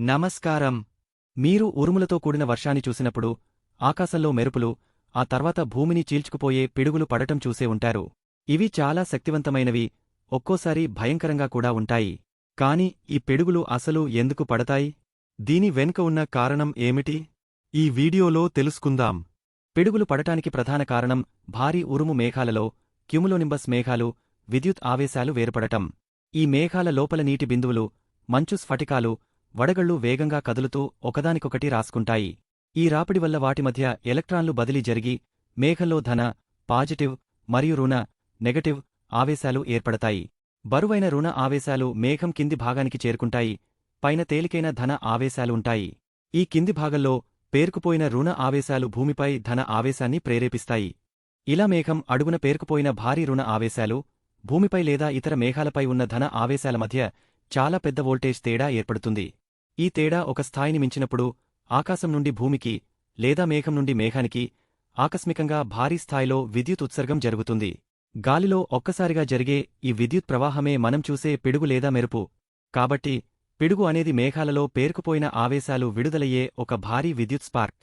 నమస్కారం. మీరు ఉరుములతో కూడిన వర్షాన్ని చూసినప్పుడు ఆకాశంలో మెరుపులు ఆ తర్వాత భూమిని చీల్చుకుపోయే పిడుగులు పడటం చూసే ఉంటారు. ఇవి చాలా శక్తివంతమైనవి ఒక్కోసారి భయంకరంగా కూడా ఉంటాయి. కాని ఈ పిడుగులు అసలు ఎందుకు పడతాయి? దీని వెనుక ఉన్న కారణం ఏమిటి? ఈ వీడియోలో తెలుసుకుందాం. పిడుగులు పడటానికి ప్రధాన కారణం భారీ ఉరుము మేఘాలలో క్యుములోనింబస్ మేఘాలు విద్యుత్ ఆవేశాలు వేరుపడటం. ఈ మేఘాల లోపల నీటి బిందువులు మంచు స్ఫటికాలు వడగళ్ళు వేగంగా కదులుతూ ఒకదానికొకటి రాసుకుంటాయి. ఈ రాపిడి వల్ల వాటి మధ్య ఎలక్ట్రాన్లు బదిలీ జరిగి మేఘంలో ధన పాజిటివ్ మరియు రుణ నెగటివ్ ఆవేశాలు ఏర్పడతాయి. బరువైన రుణ ఆవేశాలు మేఘం కింది భాగానికి చేరుకుంటాయి. పైన తేలికైన ధన ఆవేశాలు ఉంటాయి. ఈ కింది భాగంలో పేరుకుపోయిన రుణ ఆవేశాలు భూమిపై ధన ఆవేశాన్ని ప్రేరేపిస్తాయి. ఇలా మేఘం అడుగున పేరుకుపోయిన భారీ రుణ ఆవేశాలు భూమిపై లేదా ఇతర మేఘాలపై ఉన్న ధన ఆవేశాల మధ్య చాలా పెద్ద వోల్టేజ్ తేడా ఏర్పడుతుంది. ఈ తేడా ఒక స్థాయిని మించినప్పుడు ఆకాశం నుండి భూమికి లేదా మేఘం నుండి మేఘానికి ఆకస్మికంగా భారీ స్థాయిలో విద్యుత్ ఉత్సర్గం జరుగుతుంది. గాలిలో ఒక్కసారిగా జరిగే ఈ విద్యుత్ ప్రవాహమే మనం చూసే పిడుగు లేదా మెరుపు. కాబట్టి పిడుగు అనేది మేఘాలలో పేరుకుపోయిన ఆవేశాలు విడుదలయ్యే ఒక భారీ విద్యుత్ స్పార్క్.